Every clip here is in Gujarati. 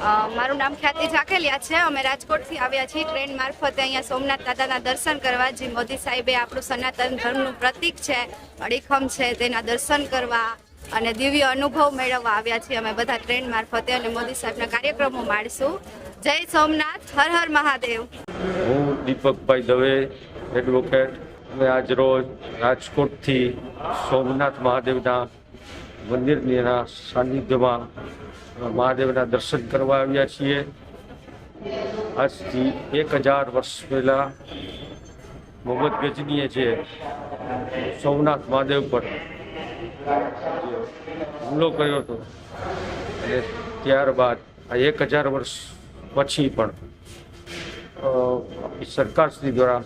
મારું નામ ખ્યાતિ ઝાકેલિયા છે. અમે રાજકોટથી આવ્યા છીએ ટ્રેન મારફતે અહીંયા સોમનાથ દાદાના દર્શન કરવા. જે મોદી સાહેબે આપણું સનાતન ધર્મનું પ્રતીક છે, અડીખમ છે, તેના દર્શન કરવા અને દિવ્ય અનુભવ મેળવવા આવ્યા છીએ અમે બધા ટ્રેન મારફતે અને મોદી સાહેબના કાર્યક્રમો માણીશું. જય સોમનાથ, હર હર મહાદેવ. હું દીપકભાઈ દવે એડવોકેટ અમે આજરોજ રાજકોટથી સોમનાથ મહાદેવના મંદિરના સાનિધ્યમાં મહાદેવના દર્શન કરવા આવ્યા છીએ. આજથી એક હજાર વર્ષ પહેલાં મોહમ્મદ ગજનીએ જે સોમનાથ મહાદેવ પર હુમલો કર્યો હતો, અને ત્યારબાદ આ એક હજાર વર્ષ પછી પણ સરકારશ્રી દ્વારા,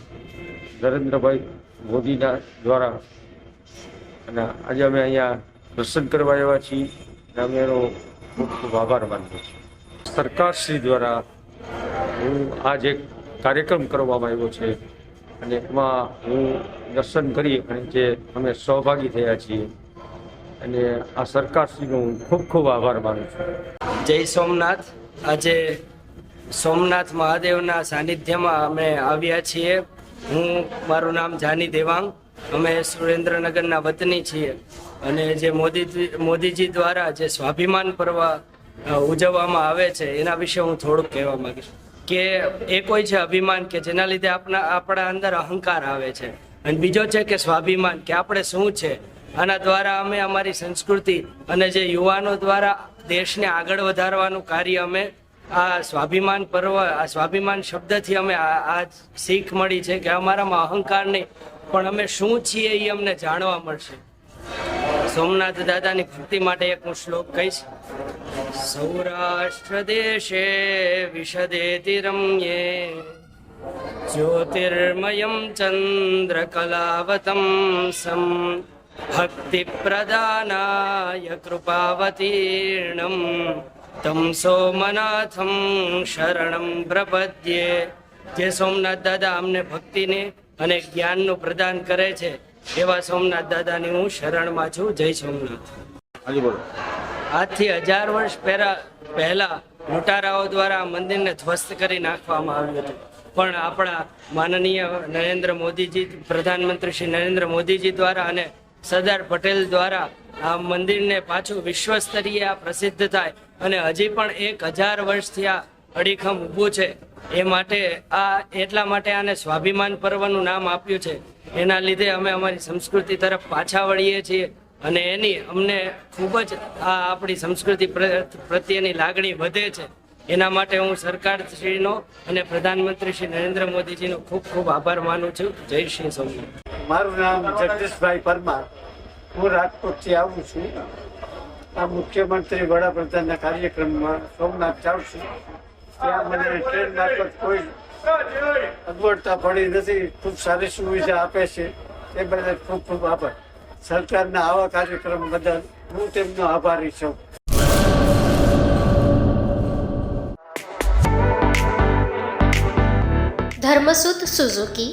નરેન્દ્રભાઈ મોદીના દ્વારા, અને આજે અમે અહીંયા દર્શન કરવા આવ્યા છીએ. એનો ખૂબ ખૂબ આભાર માનીએ છીએ. સરકારશ્રી દ્વારા હું આ જે કાર્યક્રમ કરવામાં આવ્યો છે અને એમાં હું દર્શન કરી અને જે અમે સહભાગી થયા છીએ અને આ સરકારશ્રીનો હું ખૂબ ખૂબ આભાર માનું છું. જય સોમનાથ. આજે સોમનાથ મહાદેવના સાનિધ્યમાં અમે આવ્યા છીએ. હું, મારું નામ જાની દેવાંગ. અમે સુરેન્દ્રનગરના વતની છીએ અને જે મોદી મોદીજી દ્વારા જે સ્વાભિમાન પર્વ ઉજવવામાં આવે છે, એના વિશે હું થોડુંક કહેવા માંગીશ. કે એ કોઈ છે અભિમાન કે જેના લીધે આપણા આપણા અંદર અહંકાર આવે છે. અને બીજો છે કે સ્વાભિમાન કે આપણે શું છે? આના દ્વારા અમે અમારી સંસ્કૃતિ અને જે યુવાનો દ્વારા દેશને આગળ વધારવાનું કાર્ય અમે આ સ્વાભિમાન પર્વ, આ સ્વાભિમાન શબ્દથી અમે આ શીખ મળી છે કે અમારામાં અહંકાર નહીં, પણ અમે શું છીએ એ અમને જાણવા મળશે. સોમનાથ દાદાની ભક્તિ માટે એક હું શ્લોક કહીશ. સૌરાષ્ટ્ર દેશે વિશદે તિરમ્યે, જ્યોતિર્મયમ ચંદ્રકલાવતમ સમ, ભક્તિપ્રદાનાય કૃપાવતીર્ણમ તમ સોમનાથમ શરણમ પ્રપદ્યે જે સોમનાથ દાદા અમને ભક્તિને અને જ્ઞાનનું પ્રદાન કરે છે એવા સોમનાથ દાદાની હું શરણમાં છું. જય સોમનાથ. આજથી હજાર વર્ષ પહેલા પહેલા લૂંટારાઓ દ્વારા મંદિરને ધ્વસ્ત કરી નાખવામાં આવ્યું હતું. પણ આપણા માનનીય નરેન્દ્ર મોદીજી પ્રધાનમંત્રી શ્રી નરેન્દ્ર મોદીજી દ્વારા અને સરદાર પટેલ દ્વારા આ મંદિરને પાછું વિશ્વ સ્તરીય આ પ્રસિદ્ધ થાય અને હજી પણ એક હજાર વર્ષથી આ અડીખમ ઊભું છે. એ માટે આ એટલા માટે આને સ્વાભિમાન પર્વનું નામ આપ્યું છે. એના લીધે અમે અમારી સંસ્કૃતિ તરફ પાછા વળીએ છીએ અને એની અમને ખૂબ જ આ આપણી સંસ્કૃતિ પ્રત્યેની લાગણી વધે છે. એના માટે હું સરકારશ્રીનો અને પ્રધાનમંત્રી શ્રી નરેન્દ્ર મોદીજીનો ખૂબ ખૂબ આભાર માનું છું. જય શ્રી સોમનાથ મારું નામ જગદીશભાઈ પરમાર. હું રાજકોટથી આવું છું. આ મુખ્યમંત્રી વડાપ્રધાનના કાર્યક્રમમાં સોમનાથ જાઉં છું. ત્યાં મને ટ્રેન મારફત કોઈ અગવડતા પડી નથી. ખૂબ સારી સુવિધા આપે છે. તે બદલ ખૂબ ખૂબ આભાર. સરકારના આવા કાર્યક્રમ બદલ હું તેમનો આભારી છું. ધર્મસુત સુઝુકી